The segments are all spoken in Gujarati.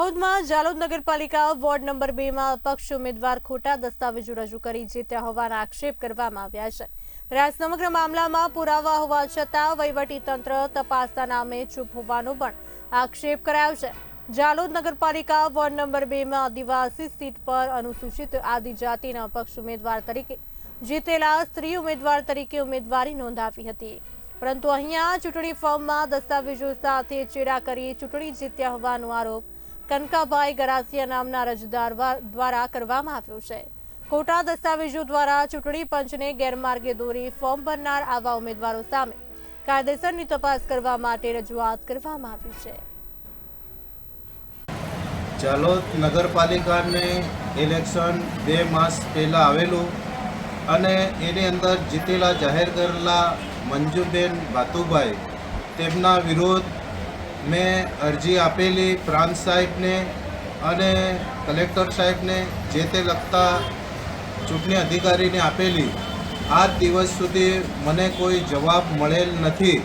દાહોદમાં જાલોદ નગરપાલિકા વોર્ડ નંબર બે માં અપક્ષ ઉમેદવાર ખોટા દસ્તાવેજો રજૂ કરી જીત્યા હોવાના આક્ષેપ કરવામાં આવ્યા છે. ત્યારે સમગ્ર મામલામાં પુરાવા હોવા છતાં વહીવટી તપાસના નામે ચૂપ હોવાનો પણ આક્ષેપ કરાયો છે. જાલોદ નગરપાલિકા વોર્ડ નંબર બે માં આદિવાસી સીટ પર અનુસૂચિત આદિજાતિના અપક્ષ ઉમેદવાર તરીકે જીતેલા સ્ત્રી ઉમેદવાર તરીકે ઉમેદવારી નોંધાવી હતી. પરંતુ અહીંયા ચૂંટણી ફોર્મમાં દસ્તાવેજો સાથે ચેડા કરી ચૂંટણી જીત્યા હોવાનો આરોપ કનકાભાઈ ગરાસિયા નામના અરજદાર દ્વારા કરવામાં આવ્યો છે. ખોટા દસ્તાવેજો દ્વારા ચૂંટણી પંચને ગેરમાર્ગે દોરી ફોર્મ ભરનાર આવા ઉમેદવારો સામે કાયદેસરની તપાસ કરવા માટે રજૂઆત કરવામાં આવી છે. જાલોદ નગરપાલિકાને ઇલેક્શન બે માસ પહેલાં આવેલું અને એની અંદર જીતેલા જાહેર કરેલા મંજુબેન ભાતુભાઈ તેમના વિરોધ મેં અરજી આપેલી પ્રાંત સાહેબને અને કલેક્ટર સાહેબને જે તે લગતા ચૂંટણી અધિકારીને આપેલી. આ દિવસ સુધી મને કોઈ જવાબ મળેલ નથી.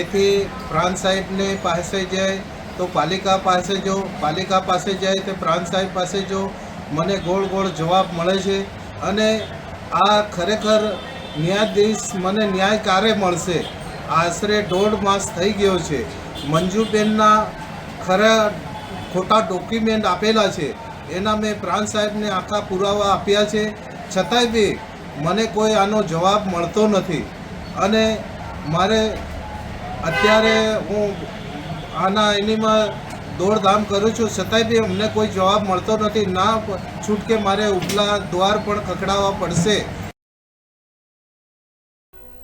એથી પ્રાંત સાહેબને પાસે જાય તો પાલિકા પાસે જો, પાલિકા પાસે જાય તો પ્રાંત સાહેબ પાસે જો મને ગોળ ગોળ જવાબ મળે છે અને આ ખરેખર ન્યાયાધીશ મને ન્યાય ક્યારે મળશે. આશરે દોઢ માસ થઈ ગયો છે. મંજુબેનના ખરા ખોટા ડોક્યુમેન્ટ આપેલા છે. એના મેં પ્રાંત સાહેબને આખા પુરાવા આપ્યા છે. છતાંય બી મને કોઈ આનો જવાબ મળતો નથી. અને મારે અત્યારે હું આના એનીમાં દોડધામ કરું છું. છતાંય બી અમને કોઈ જવાબ મળતો નથી. ના છૂટકે મારે ઉપલા દ્વાર પણ ખખડાવવા પડશે.